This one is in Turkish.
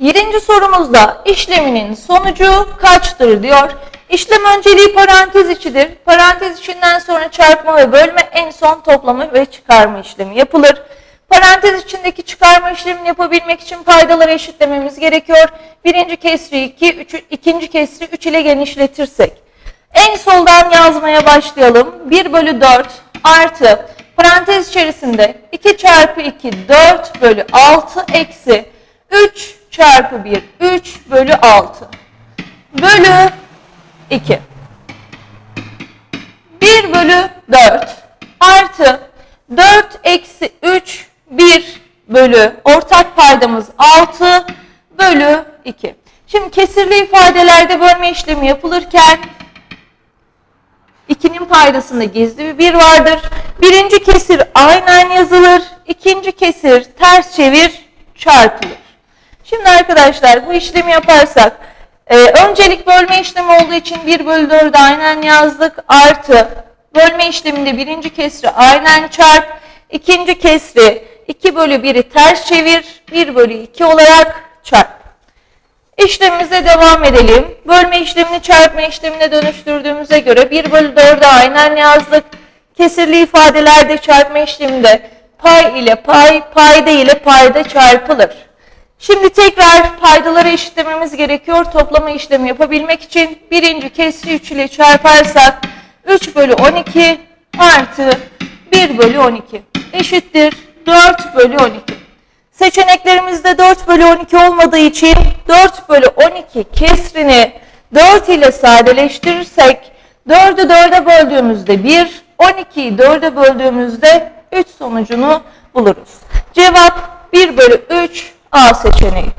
Yedinci sorumuzda işleminin sonucu kaçtır diyor. İşlem önceliği parantez içidir. Parantez içinden sonra çarpma ve bölme en son toplama ve çıkarma işlemi yapılır. Parantez içindeki çıkarma işlemini yapabilmek için paydaları eşitlememiz gerekiyor. Birinci kesri 2, üç, ikinci kesri 3 ile genişletirsek. En soldan yazmaya başlayalım. 1 bölü 4 artı parantez içerisinde 2 çarpı 2 4 bölü 6 eksi 3 çarpı 1 3 bölü 6 bölü 2. 1 bölü 4 artı 4 eksi 3 1 bölü ortak paydamız 6 bölü 2. Şimdi kesirli ifadelerde bölme işlemi yapılırken 2'nin paydasında gizli bir 1 vardır. Birinci kesir aynen yazılır. ikinci kesir ters çevir çarpılır. Şimdi arkadaşlar bu işlemi yaparsak e, öncelik bölme işlemi olduğu için 1 bölü 4'ü aynen yazdık. Artı bölme işleminde birinci kesri aynen çarp. ikinci kesri 2 bölü 1'i ters çevir. 1 bölü 2 olarak çarp. İşlemimize devam edelim. Bölme işlemini çarpma işlemine dönüştürdüğümüze göre 1 bölü 4'ü aynen yazdık. Kesirli ifadelerde çarpma işleminde pay ile pay, payda ile payda çarpılır. Şimdi tekrar paydaları eşitlememiz gerekiyor. Toplama işlemi yapabilmek için birinci kesri 3 ile çarparsak 3 bölü 12 artı 1 bölü 12 eşittir 4 bölü 12. Seçeneklerimizde 4 bölü 12 olmadığı için 4 bölü 12 kesrini 4 ile sadeleştirirsek 4'ü 4'e böldüğümüzde 1, 12'yi 4'e böldüğümüzde 3 sonucunu buluruz. Cevap 1 bölü 3 R seçeneği.